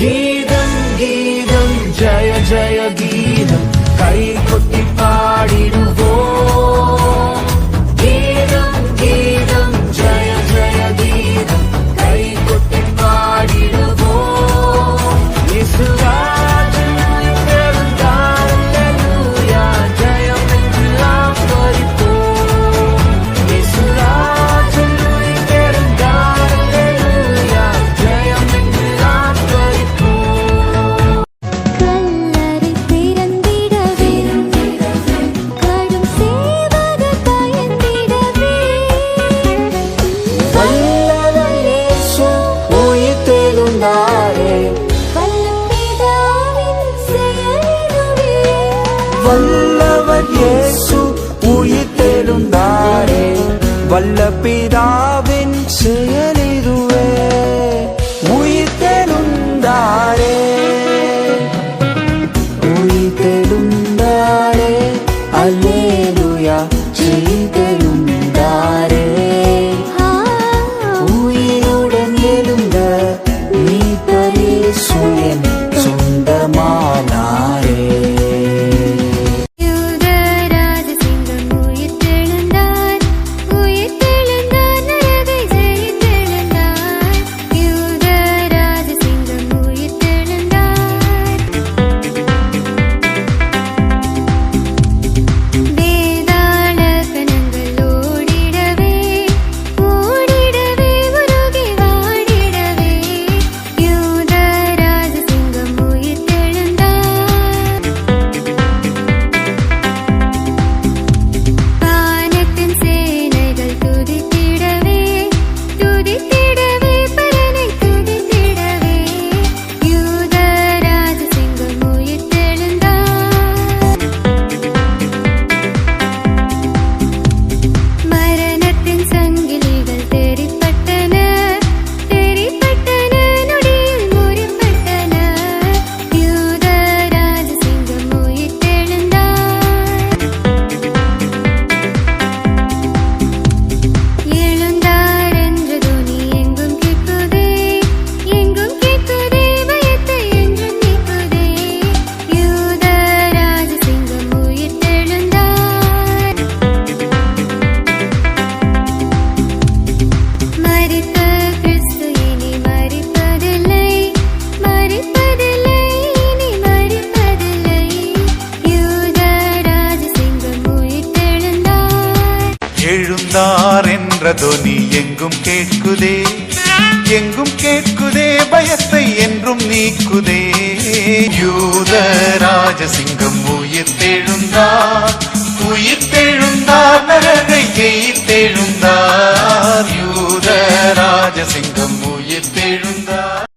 ഗീതം ഗീതം ജയ ജയ andar. என்ற துனி எங்கும் கேட்குதே. எங்கும் கேட்குதே பயத்தை என்றும் நீக்குதே. யூத ராஜசிங்கம் உயிர் தெழுந்தார். உயிர் தெழுந்தார் நரகை ஜெயித்தெழுந்தார் யூத ராஜசிங்கம் உயிர் தெழுந்தார்.